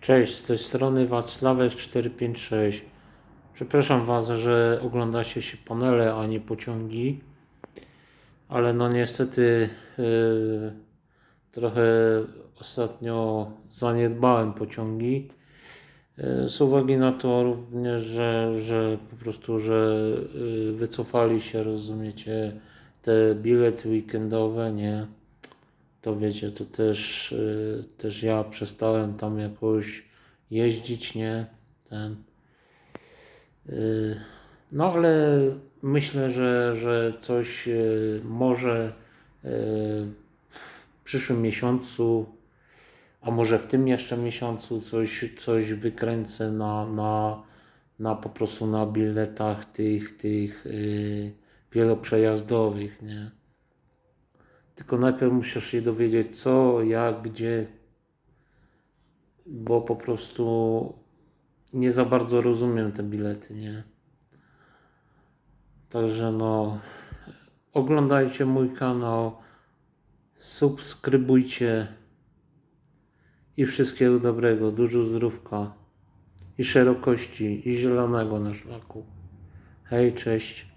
Cześć, z tej strony Wacławek 456. Przepraszam Was, że oglądacie się panele, a nie pociągi. Ale no niestety yy, trochę ostatnio zaniedbałem pociągi. Yy, z uwagi na to również, że, że po prostu, że yy, wycofali się, rozumiecie, te bilety weekendowe, nie? To wiecie, to też, y, też ja przestałem tam jakoś jeździć, nie? Ten. y, no ale myślę, że, że coś y, może w przyszłym miesiącu, a może w tym jeszcze miesiącu coś, coś wykręcę na, na, na po prostu na biletach tych, tych wieloprzejazdowych, nie? Tylko najpierw musisz się dowiedzieć co, jak, gdzie, bo po prostu nie za bardzo rozumiem te bilety, nie? Także no, oglądajcie mój kanał, subskrybujcie i wszystkiego dobrego, dużo zdrówka i szerokości i zielonego na szlaku. Hej, cześć.